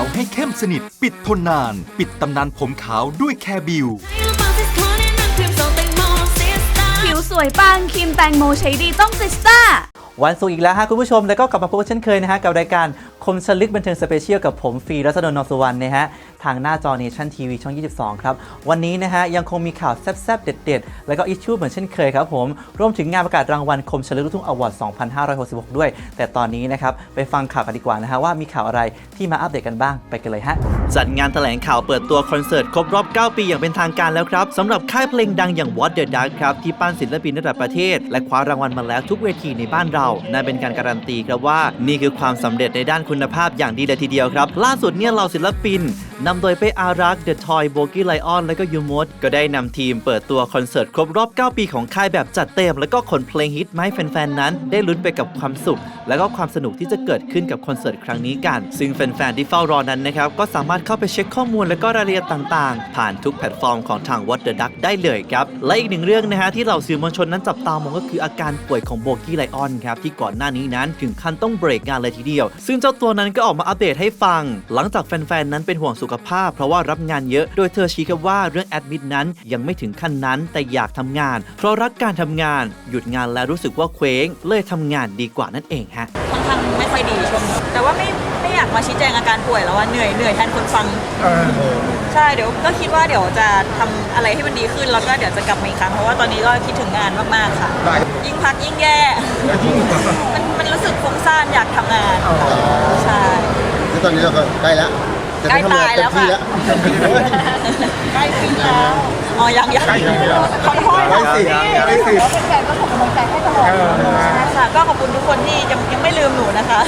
าวให้เข้มสนิท ปิดทนนาน ปิดตำนานผมขาวด้วยแคร์บิว ผิวสวยปังครีมแตงโมใช้ดีต้องซิสต้า วันศุกร์อีกแล้วฮะคุณผู้ชม แล้วก็กลับมาพบกันเช่นเคยนะฮะกับรายการ คมชลึกบันเทิงสเปเชียลกับผมฟรีรัศดรนนท์สุวรรณนะฮะ ทางหน้าจอเนชั่นทีวีช่อง 22 ครับ วันนี้นะฮะ ยังคงมีข่าวแซ่บๆ เด็ดๆ แล้วก็อิชชูเหมือนเช่นเคยครับผม รวมถึงงานประกาศรางวัลคมชลึกลูกทุ่งอวอร์ด 2566 ด้วย แต่ตอนนี้นะครับ ไปฟังข่าวกันดีกว่านะฮะ ว่ามีข่าวอะไรที่มาอัปเดตกันบ้างไปกันเลยฮะจัดงานแถลงข่าวเปิดตัวคอนเสิร์ตครบรอบ 9 ปีอย่างเป็นทางการแล้วครับสำหรับค่ายเพลงดังอย่าง What the Dark ครับที่ปั้นศิลปินระดับประเทศ และคว้ารางวัลมาแล้วทุกเวทีในบ้านเรานั่นเป็นการการันตีครับว่านี่คือความสำเร็จในด้านคุณภาพอย่างดีเลยทีเดียวครับ ล่าสุดเนี่ยเราศิลปิน นำโดยเป้อารักษ์ The Toy b o g i e Lion และก็ยูมดก็ได้นำทีมเปิดตัวคอนเสิร์ตครบรอบ 9 ปีของค่ายแบบจัดเต็ม แล้วก็ขนเพลงฮิตมาให้แฟนๆ นั้น ได้ลุ้นไปกับความสุข และก็ความสนุกที่จะเกิดขึ้นกับคอนเสิร์ตครั้งนี้กัน ซึ่งแฟนๆ ที่เฝ้ารอนั้นนะครับ ก็สามารถเข้าไปเช็คข้อมูลและก็รายละเอียดต่างๆ ผ่านทุกแพลตฟอร์มของทาง What the Duck ได้เลยครับและอีกหนึ่งเรื่องนะฮะที่เราสื่อมวลชนนั้นจับตามองก็คืออาการป่วยของโบกี้ไลออนครับที่ก่อนหน้านี้นั้นถึงขั้นต้องเบรกงานเลยทีเดียว ซึ่งเจ้าตัวนั้นก็ออกมาอัปเดตให้ฟัง หลังจากแฟนๆนั้นเป็นห่วงสุขภาพเพราะว่ารับงานเยอะ โดยเธอชี้ครับว่าเรื่องแอดมิดนั้นยังไม่ถึงขั้นนั้นแต่อยากทำงาน เพราะรักการทำงาน หยุดงานแล้วรู้สึกว่าเคว้ง เลยทำงานดีกว่านั่นเองฮะค่อนข้างไม่ค่อยดีช่วงนี้แต่ว่าไม่ไม่อยากมาชี้แจงอาการป่วยแล้วว่าเหนื่อยเหนื่อยแทนคนฟังใช่เดี๋ยวก็คิดว่าเดี๋ยวจะทำอะไรให้มันดีขึ้นแล้วก็เดี๋ยวจะกลับมาอีกครั้งเพราะว่าตอนนี้ก็คิดถึงงานมากๆค่ะ ยิ่งพักยิ่งแย่มันมันรู้สึกฟุ้งซ่านอยากทำงานใช่แล้วตอนนี้เราก็ใกล้แล้ว จะใกล้ได้ทำงานตายเต็แล้มวที่ค่ะแล้วใกล้ปีแล้วอ๋อยังยังขอโทษใกล้นะสิพี่ใกล้สิใช่ค่ะก็ขอบคุณทุกคนที่ยังยังไม่ลืมหนูนะคะ